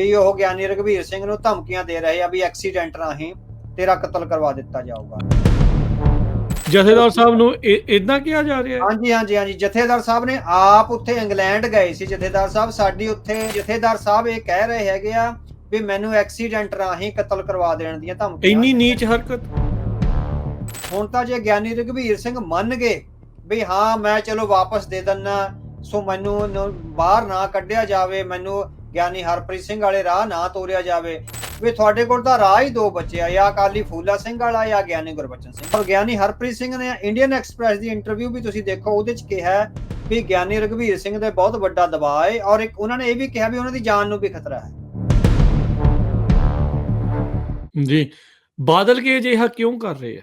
ਵੀ ਉਹ ਗਿਆਨੀ ਰਘਵੀਰ ਸਿੰਘ ਨੂੰ ਧਮਕੀਆਂ ਦੇ ਰਹੇ ਆ ਵੀ ਐਕਸੀਡੈਂਟ ਰਾਹੀਂ ਤੇਰਾ ਕਤਲ ਕਰਵਾ ਦਿੱਤਾ ਜਾਊਗਾ। ਜਥੇਦਾਰ ਸਾਹਿਬ ਨੂੰ ਇਦਾਂ ਕਿਹਾ ਜਾ ਰਿਹਾ ਹੈ? ਹਾਂਜੀ ਹਾਂਜੀ ਹਾਂਜੀ। ਜਥੇਦਾਰ ਸਾਹਿਬ ਨੇ ਆਪ ਉੱਥੇ ਇੰਗਲੈਂਡ ਗਏ ਸੀ। ਜਥੇਦਾਰ ਸਾਹਿਬ ਸਾਡੀ ਉੱਥੇ ਜਥੇਦਾਰ ਸਾਹਿਬ ਇਹ ਕਹਿ ਰਹੇ ਹੈਗੇ ਆ ਵੀ ਮੈਨੂੰ ਐਕਸੀਡੈਂਟ ਰਾਹੀਂ ਕਤਲ ਕਰਵਾ ਦੇਣ ਦੀਆਂ ਧਮਕੀਆਂ ਇੰਨੀ ਨੀਚ ਹਰਕਤ? ਹੁਣ ਤਾਂ ਜੇ ਗਿਆਨੀ ਰਘਵੀਰ ਸਿੰਘ ਮੰਨ ਗਏ ਵੀ ਹਾਂ ਮੈਂ ਚਲੋ ਵਾਪਸ ਦੇ ਦਿੰਨਾ ਸੋ ਮੈਨੂੰ ਬਾਹਰ ਨਾ ਕੱਢਿਆ ਜਾਵੇ ਮੈਨੂੰ ਗਿਆਨੀ ਹਰਪ੍ਰੀਤ ਸਿੰਘ ਵਾਲੇ ਰਾਹ ਨਾ ਤੋਰਿਆ ਜਾਵੇ। ਵੀ ਤੁਹਾਡੇ ਕੋਲ ਤਾਂ ਰਾਹ ਹੀ ਦੋ ਬਚੇ ਆ ਜਾਂ ਅਕਾਲੀ ਫੂਲਾ ਸਿੰਘ ਵਾਲਾ ਜਾਂ ਗਿਆਨੀ ਗੁਰਬਚਨ ਸਿੰਘ। ਪਰ ਗਿਆਨੀ ਹਰਪ੍ਰੀਤ ਸਿੰਘ ਨੇ ਇੰਡੀਅਨ ਐਕਸਪ੍ਰੈਸ ਦੀ ਇੰਟਰਵਿਊ ਵੀ ਤੁਸੀਂ ਦੇਖੋ ਉਹਦੇ ਚ ਕਿਹਾ ਵੀ ਗਿਆਨੀ ਰਘਵੀਰ ਸਿੰਘ ਦੇ ਬਹੁਤ ਵੱਡਾ ਦਬਾਅ ਹੈ ਔਰ ਇੱਕ ਉਹਨਾਂ ਨੇ ਇਹ ਵੀ ਕਿਹਾ ਵੀ ਉਹਨਾਂ ਦੀ ਜਾਨ ਨੂੰ ਵੀ ਖਤਰਾ ਹੈ। ਜੀ ਬਾਦਲ ਕੇ ਅਜਿਹਾ ਕਿਉਂ ਕਰ ਰਹੇ ਆ?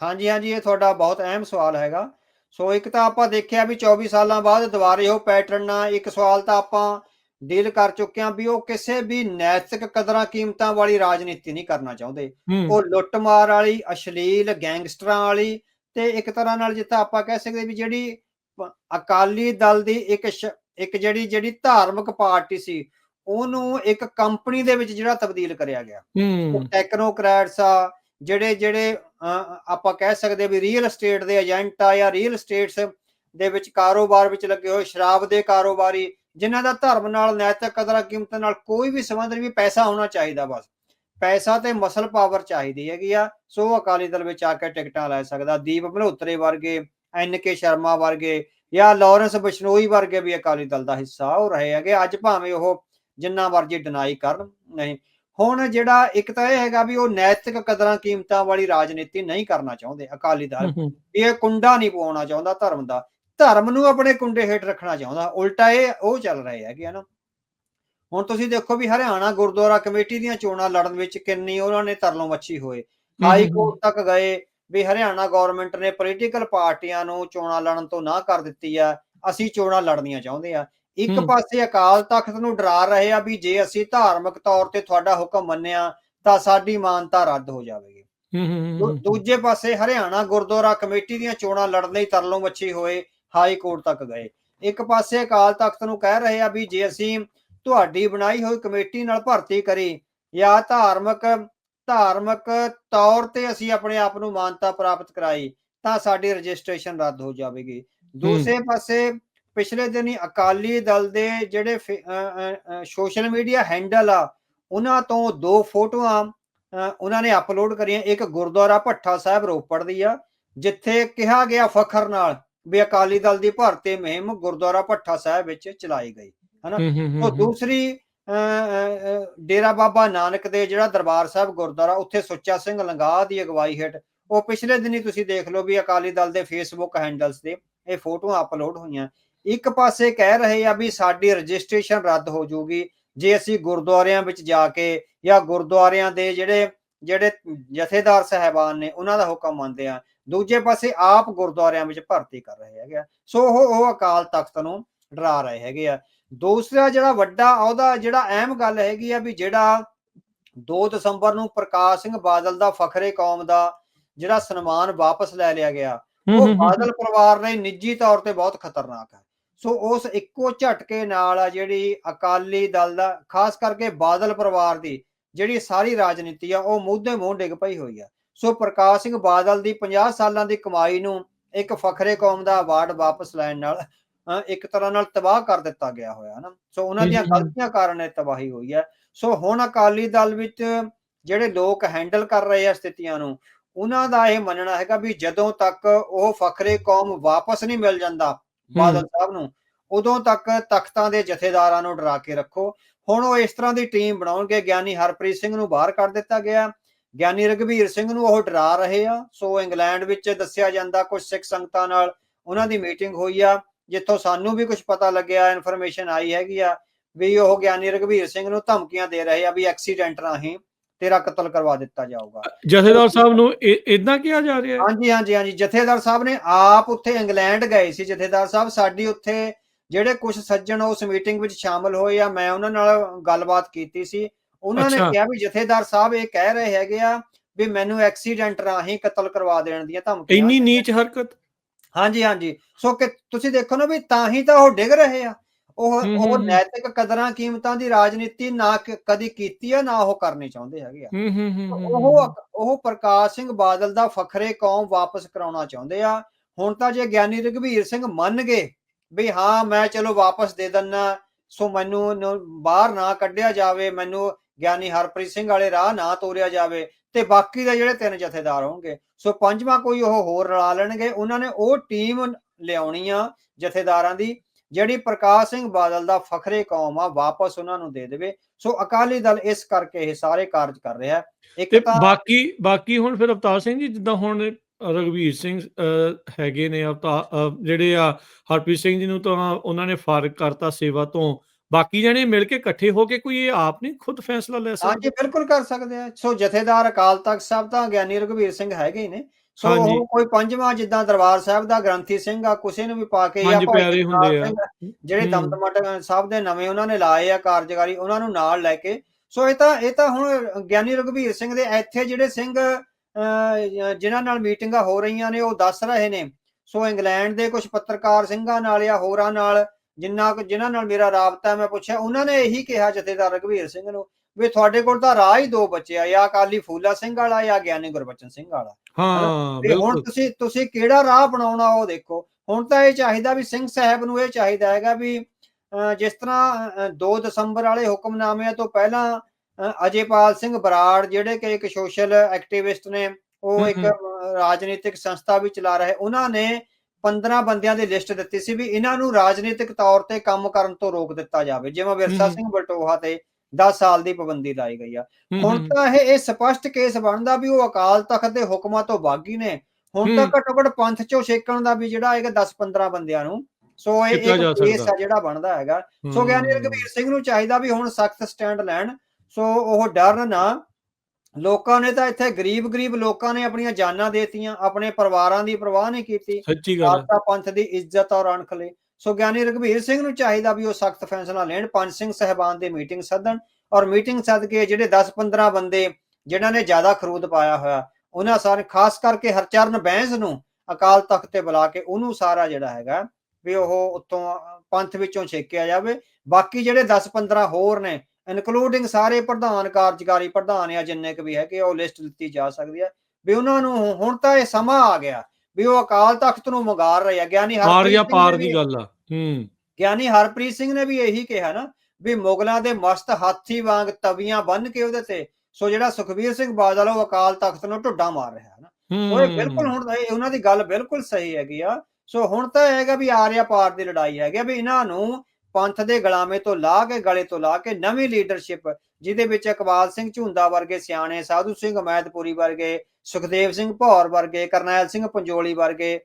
ਹਾਂਜੀ ਹਾਂਜੀ ਇਹ ਤੁਹਾਡਾ ਬਹੁਤ ਅਹਿਮ ਸਵਾਲ ਹੈਗਾ। ਸੋ ਇੱਕ ਤਾਂ ਆਪਾਂ ਦੇਖਿਆ ਵੀ 24 ਸਾਲਾਂ ਬਾਅਦ ਦੁਬਾਰੇ ਉਹ ਪੈਟਰਨ ਨਾਲ ਇੱਕ ਸਵਾਲ ਤਾਂ ਆਪਾਂ ਡੀਲ ਕਰ ਚੁੱਕੇ ਹਾਂ ਵੀ ਉਹ ਕਿਸੇ ਵੀ ਨੈਤਿਕ ਕਦਰਾਂ ਕੀਮਤਾਂ ਵਾਲੀ ਰਾਜਨੀਤੀ ਨਹੀਂ ਕਰਨਾ ਚਾਹੁੰਦੇ। ਉਹ ਲੁੱਟਮਾਰ ਵਾਲੀ ਅਸ਼ਲੀਲ ਗੈਂਗਸਟਰਾਂ ਵਾਲੀ ਤੇ ਇੱਕ ਤਰ੍ਹਾਂ ਨਾਲ ਜਿੱਥੇ ਆਪਾਂ ਕਹਿ ਸਕਦੇ ਵੀ ਜਿਹੜੀ ਅਕਾਲੀ ਦਲ ਦੀ ਇੱਕ ਇੱਕ ਜਿਹੜੀ ਜਿਹੜੀ ਧਾਰਮਿਕ ਪਾਰਟੀ ਸੀ ਉਹਨੂੰ ਇੱਕ ਕੰਪਨੀ ਦੇ ਵਿੱਚ ਜਿਹੜਾ ਤਬਦੀਲ ਕਰਿਆ ਗਿਆ। ਹੂੰ। ਟੈਕਨੋਕ੍ਰੈਟਸ ਆ ਜਿਹੜੇ ਜਿਹੜੇ ਆਪਾਂ ਕਹਿ ਸਕਦੇ ਵੀ ਰੀਅਲ ਏਸਟੇਟ ਦੇ ਏਜੰਟ ਆ ਜਾਂ ਰੀਅਲ ਏਸਟੇਟਸ ਦੇ ਵਿੱਚ ਕਾਰੋਬਾਰ ਵਿੱਚ ਲੱਗੇ ਹੋਏ, ਸ਼ਰਾਬ ਦੇ ਕਾਰੋਬਾਰੀ, ਜਿਨ੍ਹਾਂ ਦਾ ਧਰਮ ਨਾਲ, ਨੈਤਿਕ ਕਦਰਾਂ ਕੀਮਤਾਂ ਨਾਲ ਕੋਈ ਵੀ ਸੰਬੰਧ ਨਹੀਂ, ਵੀ ਪੈਸਾ ਹੋਣਾ ਚਾਹੀਦਾ ਬਸ। ਪੈਸਾ ਤੇ ਮਸਲ ਪਾਵਰ ਚਾਹੀਦੀ ਹੈਗੀ ਆ। ਸੋ ਅਕਾਲੀ ਦਲ ਵਿੱਚ ਆ ਕੇ ਟਿਕਟਾਂ ਲੈ ਸਕਦਾ। ਦੀਪ ਮਲਹੋਤਰੇ ਵਰਗੇ, ਐਨ ਕੇ ਸ਼ਰਮਾ ਵਰਗੇ ਜਾਂ ਲਾਰੈਂਸ ਬਿਸ਼ਨੋਈ ਵਰਗੇ ਵੀ ਅਕਾਲੀ ਦਲ ਦਾ ਹਿੱਸਾ ਹੋ ਰਹੇ ਹੈਗੇ। ਅੱਜ ਭਾਵੇਂ ਉਹ ਜਿੰਨਾ ਮਰਜ਼ੀ ਡਿਨਾਈ ਕਰਨ, ਨਹੀਂ। ਹੁਣ ਜਿਹੜਾ ਇੱਕ ਤਾਂ ਇਹ ਹੈਗਾ ਵੀ ਉਹ ਨੈਤਿਕ ਕਦਰਾਂ ਕੀਮਤਾਂ ਵਾਲੀ ਰਾਜਨੀਤੀ ਨਹੀਂ ਕਰਨਾ ਚਾਹੁੰਦੇ ਅਕਾਲੀ ਦਲ। ਵੀ ਇਹ ਕੁੰਡਾ ਨਹੀਂ ਪਾਉਣਾ ਚਾਹੁੰਦਾ ਧਰਮ ਦਾ। ਧਰਮ ਨੂੰ ਆਪਣੇ ਕੁੰਡੇ ਹੇਠ ਰੱਖਣਾ ਚਾਹੁੰਦਾ। ਉਲਟਾ ਇਹ ਉਹ ਚੱਲ ਰਹੇ ਹੈਗੇ ਹਨਾ ਹੁਣ ਤੁਸੀਂ ਦੇਖੋ ਵੀ ਹਰਿਆਣਾ ਗੁਰਦੁਆਰਾ ਕਮੇਟੀ ਦੀਆਂ ਚੋਣਾਂ ਲੜਨ ਵਿੱਚ ਕਿੰਨੀ ਉਹਨਾਂ ਨੇ ਤਰਲੋਂ ਮੱਛੀ ਹੋਏ। ਹਾਈ ਕੋਰਟ ਤੱਕ ਗਏ ਵੀ ਹਰਿਆਣਾ ਗਵਰਨਮੈਂਟ ਨੇ ਪੋਲੀਟੀਕਲ ਪਾਰਟੀਆਂ ਨੂੰ ਚੋਣਾਂ ਲੜਨ ਤੋਂ ਨਾ ਕਰ ਦਿੱਤੀ ਆ। ਅਸੀਂ ਚੋਣਾਂ ਲੜਨੀਆਂ ਚਾਹੁੰਦੇ ਆ। ਇੱਕ। ਪਾਸੇ ਅਕਾਲ ਤਖਤ ਨੂੰ ਡਰਾ ਰਹੇ ਆ ਵੀ ਜੇ ਅਸੀਂ ਧਾਰਮਿਕ ਤੌਰ ਤੇ ਤੁਹਾਡਾ ਹੁਕਮ ਮੰਨਿਆ ਤਾਂ ਸਾਡੀ ਮਾਨਤਾ ਰੱਦ ਹੋ ਜਾਵੇਗੀ। ਦੂਜੇ ਪਾਸੇ ਹਰਿਆਣਾ ਗੁਰਦੁਆਰਾ ਕਮੇਟੀ ਦੀਆਂ ਚੋਣਾਂ ਲੜਨ ਲਈ ਤਰਲੋਂ ਮੱਛੀ ਹੋਏ ਹਾਈ ਕੋਰਟ ਤੱਕ ਗਏ। ਇੱਕ ਪਾਸੇ ਅਕਾਲ ਤਖਤ ਨੂੰ ਕਹਿ ਰਹੇ ਆ ਵੀ ਜੇ ਅਸੀਂ ਤੁਹਾਡੀ ਬਣਾਈ ਹੋਈ ਕਮੇਟੀ ਨਾਲ ਭਰਤੀ ਕਰੀ ਜਾਂ ਧਾਰਮਿਕ ਧਾਰਮਿਕ ਤੌਰ ਤੇ ਅਸੀਂ ਆਪਣੇ ਆਪ ਨੂੰ ਮਾਨਤਾ ਪ੍ਰਾਪਤ ਕਰਾਈ ਤਾਂ ਸਾਡੀ ਰਜਿਸਟ੍ਰੇਸ਼ਨ ਰੱਦ ਹੋ ਜਾਵੇਗੀ। ਦੂਸਰੇ ਪਾਸੇ ਪਿਛਲੇ ਦਿਨੀ ਅਕਾਲੀ ਦਲ ਦੇ ਜਿਹੜੇ ਸੋਸ਼ਲ ਮੀਡੀਆ ਹੈਂਡਲ ਆ ਉਹਨਾਂ ਤੋਂ ਦੋ ਫੋਟੋਆਂ ਉਹਨਾਂ ਨੇ ਅਪਲੋਡ ਕਰੀਆਂ। ਇੱਕ ਗੁਰਦੁਆਰਾ ਭੱਠਾ ਸਾਹਿਬ ਰੋਪੜ ਦੀ ਆ ਜਿੱਥੇ ਕਿਹਾ ਗਿਆ ਫਖਰ ਨਾਲ ਵੀ ਅਕਾਲੀ ਦਲ ਦੀ ਭਰਤੀ ਮੁਹਿੰਮ ਗੁਰਦੁਆਰਾ ਭੱਠਾ ਸਾਹਿਬ ਵਿੱਚ ਚਲਾਈ ਗਈ ਹਨਾ? ਉਹ ਦੂਸਰੀ ਡੇਰਾ ਬਾਬਾ ਨਾਨਕ ਦੇ ਜਿਹੜਾ ਦਰਬਾਰ ਸਾਹਿਬ ਗੁਰਦੁਆਰਾ ਉੱਥੇ ਸੁੱਚਾ ਸਿੰਘ ਲੰਗਾਹ ਦੀ ਅਗਵਾਈ ਹੇਠ ਉਹ ਪਿਛਲੇ ਦਿਨੀ ਤੁਸੀਂ ਦੇਖ ਲਓ ਵੀ ਅਕਾਲੀ ਦਲ ਦੇ ਫੇਸਬੁੱਕ ਹੈਂਡਲਸ ਤੇ ਇਹ ਫੋਟੋਆਂ ਅਪਲੋਡ ਹੋਈਆਂ। ਇੱਕ ਪਾਸੇ ਕਹਿ ਰਹੇ ਆ ਵੀ ਸਾਡੀ ਰਜਿਸਟ੍ਰੇਸ਼ਨ ਰੱਦ ਹੋ ਜਾਊਗੀ ਜੇ ਅਸੀਂ ਗੁਰਦੁਆਰਿਆਂ ਵਿੱਚ ਜਾ ਕੇ ਜਾਂ ਗੁਰਦੁਆਰਿਆਂ ਦੇ ਜਿਹੜੇ ਜਿਹੜੇ ਜਥੇਦਾਰ ਸਹਿਬਾਨ ਨੇ ਉਹਨਾਂ ਦਾ ਹੁਕਮ ਮੰਨਦੇ ਆ ਦੂਜੇ ਪਾਸੇ ਆਪ ਗੁਰਦੁਆਰਿਆਂ ਵਿੱਚ ਭਰਤੀ ਕਰ ਰਹੇ ਹੈਗੇ ਆ। ਸੋ ਉਹ ਉਹ ਅਕਾਲ ਤਖਤ ਨੂੰ ਡਰਾ ਰਹੇ ਹੈਗੇ ਆ। ਦੂਸਰਾ ਜਿਹੜਾ ਵੱਡਾ ਉਹਦਾ ਜਿਹੜਾ ਅਹਿਮ ਗੱਲ ਹੈਗੀ ਆ ਵੀ ਜਿਹੜਾ 2 ਦਸੰਬਰ ਨੂੰ ਪ੍ਰਕਾਸ਼ ਸਿੰਘ ਬਾਦਲ ਦਾ ਫਖਰੇ ਕੌਮ ਦਾ ਜਿਹੜਾ ਸਨਮਾਨ ਵਾਪਸ ਲੈ ਲਿਆ ਗਿਆ ਉਹ ਬਾਦਲ ਪਰਿਵਾਰ ਲਈ ਨਿੱਜੀ ਤੌਰ ਤੇ ਬਹੁਤ ਖਤਰਨਾਕ ਹੈ। ਸੋ ਉਸ ਇੱਕੋ ਝਟਕੇ ਨਾਲ ਆ ਜਿਹੜੀ ਅਕਾਲੀ ਦਲ ਦਾ ਖਾਸ ਕਰਕੇ ਬਾਦਲ ਪਰਿਵਾਰ ਦੀ ਜਿਹੜੀ ਸਾਰੀ ਰਾਜਨੀਤੀ ਆ ਉਹ ਮੂਧੇ ਮੂੰਹ ਡਿੱਗ ਪਈ ਹੋਈ ਆ। ਸੋ ਪ੍ਰਕਾਸ਼ ਸਿੰਘ ਬਾਦਲ ਦੀ 50 ਸਾਲਾਂ ਦੀ ਕਮਾਈ ਨੂੰ ਇੱਕ ਫਖਰੇ ਕੌਮ ਦਾ ਅਵਾਰਡ ਵਾਪਸ ਲੈਣ ਨਾਲ ਇੱਕ ਤਰ੍ਹਾਂ ਨਾਲ ਤਬਾਹ ਕਰ ਦਿੱਤਾ ਗਿਆ ਹੋਇਆ ਨਾ ਸੋ ਉਹਨਾਂ ਦੀਆਂ। ਗਲਤੀਆਂ ਕਾਰਨ ਇਹ ਤਬਾਹੀ ਹੋਈ ਹੈ ਸੋ ਹੁਣ ਅਕਾਲੀ ਦਲ ਵਿੱਚ ਜਿਹੜੇ ਲੋਕ ਹੈਂਡਲ ਕਰ ਰਹੇ ਆ ਸਥਿਤੀਆਂ ਨੂੰ ਉਹਨਾਂ ਦਾ ਇਹ ਮੰਨਣਾ ਹੈਗਾ ਵੀ ਜਦੋਂ ਤੱਕ ਉਹ ਫਖਰੇ ਕੌਮ ਵਾਪਸ ਨਹੀਂ ਮਿਲ ਜਾਂਦਾ ਬਾਦਲ ਸਾਹਿਬ ਨੂੰ ਉਦੋਂ ਤੱਕ ਤਖਤਾਂ ਦੇ ਜਥੇਦਾਰਾਂ ਨੂੰ ਡਰਾ ਕੇ ਰੱਖੋ। ਹੁਣ ਉਹ ਇਸ ਤਰ੍ਹਾਂ ਦੀ ਟੀਮ ਬਣਾਉਣਗੇ ਗਿਆਨੀ ਹਰਪ੍ਰੀਤ ਸਿੰਘ ਨੂੰ ਬਾਹਰ ਕੱਢ ਦਿੱਤਾ ਗਿਆ। ਗਿਆਨੀ ਰਘਵੀਰ ਸਿੰਘ ਨੂੰ ਉਹ ਡਰਾ ਰਹੇ ਆ। ਸੋ ਇੰਗਲੈਂਡ ਵਿੱਚ ਦੱਸਿਆ ਜਾਂਦਾ ਕੁਝ ਸਿੱਖ ਸੰਗਤਾਂ ਨਾਲ ਉਹਨਾਂ ਦੀ ਮੀਟਿੰਗ ਹੋਈ ਆ ਜਿੱਥੋਂ ਸਾਨੂੰ ਵੀ ਕੁਝ ਪਤਾ ਲੱਗਿਆ ਇਨਫੋਰਮੇਸ਼ਨ ਆਈ ਹੈਗੀ ਆ ਵੀ ਉਹ ਗਿਆਨੀ ਰਘਵੀਰ ਸਿੰਘ ਨੂੰ ਧਮਕੀਆਂ ਦੇ ਰਹੇ ਆ ਵੀ ਐਕਸੀਡੈਂਟ ਰਾਹੀਂ। ਤੇਰਾ ਕਤਲ ਕਰਵਾ ਦਿੱਤਾ ਜਾਊਗਾ। ਜਥੇਦਾਰ ਸਾਹਿਬ ਨੂੰ ਇਦਾਂ ਕਿਹਾ ਜਾ ਰਿਹਾ ਹੈ? ਹਾਂਜੀ ਹਾਂਜੀ ਹਾਂਜੀ। ਜਥੇਦਾਰ ਸਾਹਿਬ ਨੇ ਆਪ ਉੱਥੇ ਇੰਗਲੈਂਡ ਗਏ ਸੀ। ਜਥੇਦਾਰ ਸਾਹਿਬ ਸਾਡੀ ਉੱਥੇ ਜਿਹੜੇ ਕੁਝ ਸੱਜਣ ਉਸ ਮੀਟਿੰਗ ਵਿੱਚ ਸ਼ਾਮਲ ਹੋਏ ਆ ਮੈਂ ਉਹਨਾਂ ਨਾਲ ਗੱਲਬਾਤ ਕੀਤੀ ਸੀ। ਉਹਨਾਂ ਨੇ। ਕਿਹਾ ਵੀ ਜਥੇਦਾਰ ਸਾਹਿਬ ਇਹ ਕਹਿ ਰਹੇ ਹੈਗੇ ਆ ਵੀ ਮੈਨੂੰ ਐਕਸੀਡੈਂਟ ਰਾਹੀਂ ਕਤਲ ਕਰਵਾ ਦੇਣ ਦੀਆਂ ਧਮਕੀਆਂ ਇੰਨੀ ਨੀਚ ਹਰਕਤ? ਹਾਂਜੀ ਹਾਂਜੀ। ਸੋ ਕਿ ਤੁਸੀਂ ਦੇਖੋ ਨਾ ਵੀ ਤਾਂ ਹੀ ਤਾਂ ਉਹ ਡਿੱਗ ਰਹੇ ਆ। ਉਹ ਹੂੰ, ਉਹ ਹੂੰ। ਨੈਤਿਕ ਕਦਰਾਂ ਕੀਮਤਾਂ ਦੀ ਰਾਜਨੀਤੀ ਨਾ ਕਦੀ ਕੀਤੀ ਆ ਨਾ ਉਹ ਕਰਨੀ ਚਾਹੁੰਦੇ ਹੈਗੇ ਆ। ਹੂੰ ਹੂੰ ਹੂੰ ਹੂੰ, ਉਹ ਹੂੰ। ਉਹ ਪ੍ਰਕਾਸ਼ ਸਿੰਘ ਬਾਦਲ ਦਾ ਫਖਰੇ ਕੌਮ ਵਾਪਸ ਕਰਾਉਣਾ ਚਾਹੁੰਦੇ ਆ। ਹੁਣ ਤਾਂ ਜੇ ਗਿਆਨੀ ਰਘਵੀਰ ਸਿੰਘ ਮੰਨ ਗਏ ਵੀ ਹਾਂ ਮੈਂ ਚਲੋ ਵਾਪਸ ਦੇ ਦਿੰਨਾ ਸੋ ਮੈਨੂੰ ਬਾਹਰ ਨਾ ਕੱਢਿਆ ਜਾਵੇ ਮੈਨੂੰ ਗਿਆਨੀ ਹਰਪ੍ਰੀਤ ਸਿੰਘ ਵਾਲੇ ਰਾਹ ਨਾ ਤੋਰਿਆ ਜਾਵੇ ਤੇ ਬਾਕੀ ਦੇ ਜਿਹੜੇ ਤਿੰਨ ਜਥੇਦਾਰ ਹੋਣਗੇ ਸੋ ਪੰਜਵਾਂ ਕੋਈ ਉਹ ਹੋਰ ਰਲਾ ਲੈਣਗੇ। ਉਹਨਾਂ ਨੇ ਉਹ ਟੀਮ ਲਿਆਉਣੀ ਆ ਜਥੇਦਾਰਾਂ ਦੀ। ਜਿਹੜੀ ਪ੍ਰਕਾਸ਼ ਸਿੰਘ ਬਾਦਲ ਦਾ ਫਖਰੇ ਕੌਮ ਆ ਵਾਪਸ ਉਹਨਾਂ ਨੂੰ ਦੇ ਦੇਵੇ। ਸੋ ਅਕਾਲੀ ਦਲ ਇਸ ਕਰਕੇ ਇਹ ਸਾਰੇ ਕਾਰਜ ਕਰ ਰਿਹਾ। ਇੱਕ ਤੇ ਬਾਕੀ ਬਾਕੀ ਹੁਣ ਫਿਰ ਅਵਤਾਰ ਸਿੰਘ ਜੀ ਜਿੱਦਾਂ ਹੁਣ ਰਗਵੀਰ ਸਿੰਘ ਹੈਗੇ ਨੇ ਅਵਤਾਰ ਜਿਹੜੇ ਆ ਹਰਪ੍ਰੀਤ ਸਿੰਘ ਜੀ ਨੂੰ ਤਾਂ ਉਹਨਾਂ ਨੇ ਫਾਰਗ ਕਰਤਾ ਸੇਵਾ ਤੋਂ। ਬਾਕੀ ਜਣੇ ਮਿਲ ਕੇ ਇਕੱਠੇ ਹੋ ਕੇ ਕੋਈ ਇਹ ਆਪ ਨਹੀਂ ਖੁਦ ਫੈਸਲਾ ਲੈ ਹਾਂਜੀ ਸਕਦੇ ਬਿਲਕੁਲ ਕਰ ਸਕਦੇ ਆ। ਸੋ ਜਥੇਦਾਰ ਅਕਾਲ ਤਖਤ ਸਾਹਿਬ ਤਾਂ ਗਿਆਨੀ ਰਘਵੀਰ ਸਿੰਘ ਹੈਗੇ ਹੀ ਨੇ। ਸੋ। ਉਹ ਕੋਈ ਪੰਜਵਾਂ ਜਿੱਦਾਂ ਦਰਬਾਰ ਸਾਹਿਬ ਦਾ ਗ੍ਰੰਥੀ ਸਿੰਘ ਆ ਕਿਸੇ ਨੂੰ ਵੀ ਪਾ ਕੇ ਭਾਈ ਪਿਆਰੇ ਹੁੰਦੇ ਆ। ਜਿਹੜੇ। ਦਮਦਮਟ ਸਾਹਿਬ ਦੇ ਨਵੇਂ ਉਹਨਾਂ ਨੇ ਲਾਏ ਆ ਕਾਰਜਕਾਰੀ ਉਹਨਾਂ ਨੂੰ ਨਾਲ ਲੈ ਕੇ ਸੋ ਇਹ ਤਾਂ ਇਹ ਤਾਂ ਹੁਣ ਗਿਆਨੀ ਰਘਵੀਰ ਸਿੰਘ ਦੇ ਇੱਥੇ ਜਿਹੜੇ ਸਿੰਘ ਜਿਨ੍ਹਾਂ ਨਾਲ ਮੀਟਿੰਗਾਂ ਹੋ ਰਹੀਆਂ ਨੇ ਉਹ ਦੱਸ ਰਹੇ ਨੇ ਸੋ ਇੰਗਲੈਂਡ ਦੇ ਕੁਝ ਪੱਤਰਕਾਰ ਸਿੰਘਾਂ ਨਾਲ ਜਾਂ ਹੋਰਾਂ ਨਾਲ ਜਿੰਨਾ ਕੁ- ਜਿਨ੍ਹਾਂ ਨਾਲ ਮੇਰਾ ਰਾਬਤਾ ਮੈਂ ਪੁੱਛਿਆ ਉਹਨਾਂ ਨੇ ਇਹੀ ਕਿਹਾ ਜਥੇਦਾਰ ਰਘਵੀਰ ਸਿੰਘ ਨੂੰ ਵੀ ਤੁਹਾਡੇ ਕੋਲ ਤਾਂ ਰਾਹ ਹੀ ਦੋ ਬਚਿਆ ਜਾਂ ਅਕਾਲੀ ਫੂਲਾ ਸਿੰਘ ਵਾਲਾ ਜਾਂ ਗਿਆਨੀ ਗੁਰਬਚਨ ਸਿੰਘ ਵਾਲਾ ਹਾਂ ਵੀ ਹੁਣ ਤੁਸੀਂ ਤੁਸੀਂ ਕਿਹੜਾ ਰਾਹ ਬਣਾਉਣਾ ਉਹ ਦੇਖੋ। ਹੁਣ ਤਾਂ ਇਹ ਚਾਹੀਦਾ ਵੀ ਸਿੰਘ ਸਾਹਿਬ ਨੂੰ ਇਹ ਚਾਹੀਦਾ ਹੈਗਾ ਵੀ ਜਿਸ ਤਰ੍ਹਾਂ ਅਹ, 2 ਦਸੰਬਰ ਵਾਲੇ ਹੁਕਮਨਾਮਿਆਂ ਤੋਂ ਪਹਿਲਾਂ ਅਜੇਪਾਲ ਸਿੰਘ ਬਰਾੜ ਜਿਹੜੇ ਕਿ ਇੱਕ ਸੋਸ਼ਲ ਐਕਟਿਵਿਸਟ ਨੇ ਉਹ ਇੱਕ ਰਾਜਨੀਤਿਕ ਸੰਸਥਾ ਵੀ ਚਲਾ ਰਹੇ ਉਹਨਾਂ ਨੇ 15 ਬੰਦਿਆਂ ਦੀ ਲਿਸਟ ਦਿੱਤੀ ਸੀ ਵੀ ਇਹਨਾਂ ਨੂੰ ਰਾਜਨੀਤਿਕ ਤੌਰ ਤੇ ਕੰਮ ਕਰਨ ਤੋਂ ਰੋਕ ਦਿੱਤਾ ਜਾਵੇ। ਜਿਵੇਂ ਵਿਰਸਾ। ਸਿੰਘ ਬਲਟੋਹਾ ਤੇ 10 ਸਾਲ ਦੀ ਪਾਬੰਦੀ ਲਾਈ ਗਈ ਆ। ਹੁਣ ਤਾਂ ਇਹ ਇਹ ਸਪਸ਼ਟ ਕੇਸ ਬਣਦਾ ਵੀ ਉਹ ਅਕਾਲ ਤਖਤ ਦੇ ਹੁਕਮਾਂ ਤੋਂ ਬਾਗੀ ਨੇ। ਹੁਣ ਤਾਂ। ਘੱਟੋ ਘੱਟ ਪੰਥ ਚੋਂ ਛੇਕਣ ਦਾ ਵੀ ਜਿਹੜਾ ਹੈਗਾ 10-15 ਬੰਦਿਆਂ ਨੂੰ। ਸੋ ਇਹ ਇੱਕ ਕੇਸ। ਆ ਜਿਹੜਾ ਬਣਦਾ ਹੈਗਾ। ਸੋ। ਗਿਆਨੀ ਰਘਵੀਰ ਸਿੰਘ ਨੂੰ ਚਾਹੀਦਾ ਵੀ ਹੁਣ ਸਖਤ ਸਟੈਂਡ ਲੈਣ। ਸੋ ਉਹ ਡਰਨ ਨਾ। ਲੋਕਾਂ ਨੇ ਤਾਂ ਇੱਥੇ ਗਰੀਬ-ਗਰੀਬ ਲੋਕਾਂ ਨੇ ਆਪਣੀਆਂ ਜਾਨਾਂ ਦੇਤੀਆਂ ਆਪਣੇ ਪਰਿਵਾਰਾਂ ਦੀ ਪਰਵਾਹ ਨਹੀਂ ਕੀਤੀ। ਸੱਚੀ ਗੱਲ ਖਾਲਸਾ ਪੰਥ ਦੀ ਇੱਜ਼ਤ ਔਰ ਅਣਖ ਲਈ ਸੋ ਗਿਆਨੀ ਰਘਵੀਰ ਸਿੰਘ ਨੂੰ ਚਾਹੀਦਾ ਵੀ ਉਹ ਸਖਤ ਫੈਸਲਾ ਲੈਣ, ਪੰਜ ਸਿੰਘ ਸਹਿਬਾਨ ਦੀ ਮੀਟਿੰਗ ਸੱਦਣ ਔਰ ਮੀਟਿੰਗ ਸੱਦ ਕੇ ਜਿਹੜੇ 10-15 ਬੰਦੇ ਜਿਨ੍ਹਾਂ ਨੇ ਜ਼ਿਆਦਾ ਖਰੂਦ ਪਾਇਆ ਹੋਇਆ, ਉਹਨਾਂ ਸਾਰੇ ਖਾਸ ਕਰਕੇ ਹਰਚਰਨ ਬੈਂਸ ਨੂੰ ਅਕਾਲ ਤਖਤ ਤੇ ਬੁਲਾ ਕੇ ਉਹਨੂੰ ਸਾਰਾ ਜਿਹੜਾ ਹੈਗਾ ਵੀ ਉਹ ਉੱਤੋਂ ਪੰਥ ਵਿੱਚੋਂ ਛੇਕਿਆ ਜਾਵੇ। ਬਾਕੀ ਜਿਹੜੇ 10-15 ਹੋਰ ਨੇ ਇਨਕਲੂਡਿੰਗ ਸਾਰੇ ਪ੍ਰਧਾਨ ਕਾਰਜਕਾਰੀ ਪ੍ਰਧਾਨ ਆ ਜਿੰਨੇ ਕੁ ਵੀ ਹੈਗੇ, ਉਹ ਲਿਸਟ ਦਿੱਤੀ ਜਾ ਸਕਦੀ ਹੈ। ਵੀ ਉਹਨਾਂ ਨੂੰ ਹੁਣ ਤਾਂ ਇਹ ਸਮਾਂ ਆ ਗਿਆ ਵੀ ਉਹ ਅਕਾਲ ਤਖਤ ਨੂੰ ਮੁਗਾਰ ਰਹੇ ਗਿਆਨੀ ਪਾਰ ਜਾਂ ਪਾਰ ਦੀ ਗੱਲ ਆ। ਹੂੰ। ਗਿਆਨੀ ਹਰਪ੍ਰੀਤ ਸਿੰਘ ਨੇ ਵੀ ਇਹੀ ਕਿਹਾ ਨਾ ਵੀ ਮੁਗਲਾਂ ਦੇ ਮਸਤ ਹਾਥੀ ਵਾਂਗ ਤਵੀਆਂ ਬੰਨ ਕੇ ਉਹਦੇ ਤੇ ਸੋ ਜਿਹੜਾ ਸੁਖਬੀਰ ਸਿੰਘ ਬਾਦਲ ਉਹ ਅਕਾਲ ਤਖਤ ਨੂੰ ਢੁੱਡਾ ਮਾਰ ਰਿਹਾ ਹੈ। ਨਾ ਉਹ ਬਿਲਕੁਲ ਹੁਣ ਉਹਨਾਂ ਦੀ ਗੱਲ ਬਿਲਕੁਲ ਸਹੀ ਹੈਗੀ ਆ। ਸੋ ਹੁਣ ਤਾਂ ਹੈਗਾ ਵੀ ਆਰਿਆ ਪਾਰ ਦੀ ਲੜਾਈ ਹੈਗੀ ਆ ਵੀ ਇਹਨਾਂ ਨੂੰ ਪੰਥ ਦੇ ਗੁਲਾਮੇ ਤੋਂ ਲਾ ਕੇ ਗਲੇ ਤੋਂ ਲਾ ਕੇ ਨਵੀਂ ਲੀਡਰਸ਼ਿਪ ਜਿਹਦੇ ਵਿੱਚ ਇਕਬਾਲ ਸਿੰਘ ਝੁੰਦਾ ਵਰਗੇ ਸਿਆਣੇ ਸਾਧੂ ਸਿੰਘ ਅਮੈਦਪੁਰੀ ਵਰਗੇ ਸੁਖਦੇਵ ਸਿੰਘ ਭੌਰ ਵਰਗੇ ਕਰਨੈਲ ਸਿੰਘ ਪੰਜੋਲੀ ਵਰਗੇ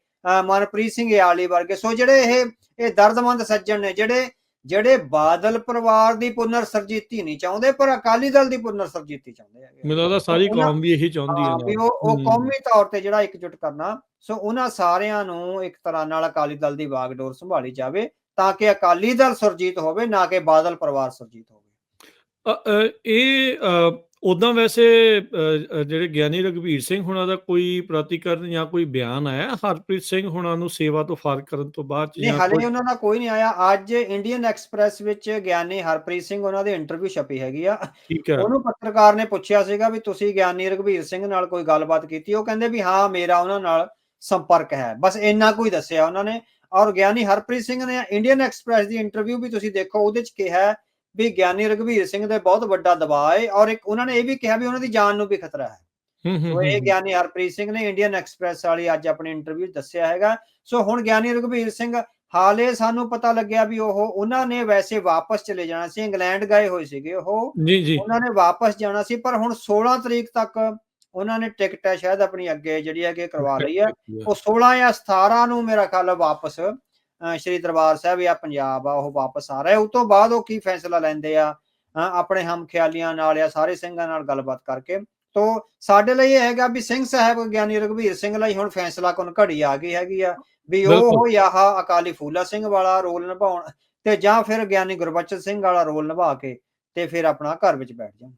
ਮਨਪ੍ਰੀਤ ਸਿੰਘ ਯਾਲੀ ਵਰਗੇ ਸੋ ਜਿਹੜੇ ਇਹ ਇਹ ਦਰਦਮੰਦ ਸੱਜਣ ਨੇ ਜਿਹੜੇ ਜਿਹੜੇ ਬਾਦਲ ਪਰਿਵਾਰ ਦੀ ਪੁਨਰ ਸਰਜੀਤੀ ਨਹੀਂ ਚਾਹੁੰਦੇ ਪਰ ਅਕਾਲੀ ਦਲ ਦੀ ਪੁਨਰ ਸਰਜੀਤੀ ਚਾਹੁੰਦੇ ਹੈਗੇ ਮੈਨੂੰ ਲੱਗਦਾ ਸਾਰੀ ਕੌਮ ਵੀ ਇਹੀ ਚਾਹੁੰਦੀ ਹਾਂ, ਵੀ। ਉਹ ਉਹ। ਕੌਮੀ ਤੌਰ ਤੇ ਜਿਹੜਾ ਇਕਜੁੱਟ ਕਰਨਾ ਸੋ ਉਹਨਾਂ ਸਾਰਿਆਂ ਨੂੰ ਇੱਕ ਤਰ੍ਹਾਂ ਨਾਲ ਅਕਾਲੀ ਦਲ ਦੀ ਵਾਗਡੋਰ ਸੰਭਾਲੀ ਜਾਵੇ ਤਾਂ ਕਿ ਅਕਾਲੀ ਦਲ ਸੁਰਜੀਤ ਹੋਵੇ ਨਾ ਕਿ ਬਾਦਲ ਪਰਿਵਾਰ ਸੁਰਜੀਤ ਹੋਵੇ ਇਹ ਉਦਾਂ ਵੈਸੇ ਜਿਹੜੇ ਗਿਆਨੀ ਰਘਵੀਰ ਸਿੰਘ ਹੁਣਾਂ ਦਾ ਕੋਈ ਪ੍ਰਤੀਕਰਨ ਜਾਂ ਕੋਈ ਬਿਆਨ ਆਇਆ? ਹਰਪ੍ਰੀਤ ਸਿੰਘ ਹੁਣਾਂ ਨੂੰ ਸੇਵਾ ਤੋਂ ਫਾਰਗ ਕਰਨ ਤੋਂ ਬਾਅਦ ਨਹੀਂ ਹਾਲੇ ਉਹਨਾਂ ਦਾ ਕੋਈ ਨਹੀਂ ਆਇਆ। ਅੱਜ ਇੰਡੀਅਨ ਐਕਸਪ੍ਰੈਸ ਵਿੱਚ ਗਿਆਨੀ ਹਰਪ੍ਰੀਤ ਸਿੰਘ ਉਹਨਾਂ ਦੀ ਇੰਟਰਵਿਊ ਛਪੀ ਹੈਗੀ ਆ। ਠੀਕ ਹੈ। ਉਹਨੂੰ ਪੱਤਰਕਾਰ ਨੇ ਪੁੱਛਿਆ ਸੀਗਾ ਵੀ ਤੁਸੀਂ ਗਿਆਨੀ ਰਘਵੀਰ ਸਿੰਘ ਨਾਲ ਕੋਈ ਗੱਲਬਾਤ ਕੀਤੀ? ਉਹ ਕਹਿੰਦੇ ਵੀ ਹਾਂ ਮੇਰਾ ਉਹਨਾਂ ਨਾਲ ਸੰਪਰਕ ਹੈ। ਬਸ ਇੰਨਾ ਕੋਈ ਦੱਸਿਆ ਉਹਨਾਂ ਨੇ। ਔਰ ਗਿਆਨੀ ਹਰਪ੍ਰੀਤ ਸਿੰਘ ਨੇ ਇੰਡੀਅਨ ਐਕਸਪ੍ਰੈਸ ਦੀ ਇੰਟਰਵਿਊ ਵੀ ਤੁਸੀਂ ਦੇਖੋ ਉਹਦੇ ਚ ਕਿਹਾ ਵੀ ਗਿਆਨੀ ਰਘਵੀਰ ਸਿੰਘ ਦੇ ਬਹੁਤ ਵੱਡਾ ਦਬਾਅ ਹੈ ਔਰ ਇੱਕ ਉਹਨਾਂ ਨੇ ਇਹ ਵੀ ਕਿਹਾ ਵੀ ਉਹਨਾਂ ਦੀ ਜਾਨ ਨੂੰ ਵੀ ਖਤਰਾ ਹੈ। ਹੂੰ ਹੂੰ ਸੋ ਇਹ ਹੂੰ, ਗਿਆਨੀ ਹਰਪ੍ਰੀਤ ਸਿੰਘ ਨੇ ਇੰਡੀਅਨ ਐਕਸਪ੍ਰੈਸ ਵਾਲੀ ਅੱਜ ਆਪਣੀ ਇੰਟਰਵਿਊ ਦੱਸਿਆ ਹੈਗਾ। ਸੋ ਹੁਣ ਗਿਆਨੀ ਰਘਵੀਰ ਸਿੰਘ ਹਾਲੇ ਸਾਨੂੰ ਪਤਾ ਲੱਗਿਆ ਵੀ ਉਹ ਉਹਨਾਂ ਨੇ ਵੈਸੇ ਵਾਪਸ ਚਲੇ ਜਾਣਾ ਸੀ ਇੰਗਲੈਂਡ ਗਏ ਹੋਏ ਸੀਗੇ ਉਹ। ਜੀ ਜੀ। ਉਹਨਾਂ ਨੇ ਵਾਪਸ ਜਾਣਾ ਸੀ ਪਰ ਹੁਣ 16 ਤਰੀਕ ਤੱਕ ਉਹਨਾਂ ਨੇ ਟਿਕਟ ਹੈ ਸ਼ਾਇਦ ਆਪਣੀ ਅੱਗੇ ਜਿਹੜੀ ਹੈਗੀ ਕਰਵਾ ਲਈ ਹੈ। ਉਹ 16 ਜਾਂ 17 ਨੂੰ ਮੇਰਾ ਖਿਆਲ ਹੈ ਵਾਪਸ। ਸ਼੍ਰੀ ਦਰਬਾਰ ਸਾਹਿਬ ਜਾਂ ਪੰਜਾਬ ਆ ਉਹ ਵਾਪਸ ਆ ਰਹੇ ਉਸ ਤੋਂ ਬਾਅਦ ਉਹ ਕੀ ਫੈਸਲਾ ਲੈਂਦੇ ਆ? ਆਪਣੇ ਹਮ ਖਿਆਲੀਆਂ ਨਾਲ ਜਾਂ ਸਾਰੇ ਸਿੰਘਾਂ ਨਾਲ ਗੱਲਬਾਤ ਕਰਕੇ। ਤੋਂ ਸਾਡੇ ਲਈ ਇਹ ਹੈਗਾ ਵੀ ਸਿੰਘ ਸਾਹਿਬ ਗਿਆਨੀ ਰਘਵੀਰ ਸਿੰਘ ਲਈ ਹੁਣ ਫੈਸਲਾ ਕੋਨ ਘੜੀ ਆ ਗਈ ਹੈਗੀ ਆ ਵੀ ਉਹ। ਜਾਂ ਅਕਾਲੀ ਫੂਲਾ ਸਿੰਘ ਵਾਲਾ ਰੋਲ ਨਿਭਾਉਣ ਤੇ ਜਾਂ ਫਿਰ ਗਿਆਨੀ ਗੁਰਬਚਨ ਸਿੰਘ ਵਾਲਾ ਰੋਲ ਨਿਭਾ ਕੇ ਤੇ ਫਿਰ ਆਪਣਾ ਘਰ ਵਿੱਚ ਬੈਠ ਜਾਣ।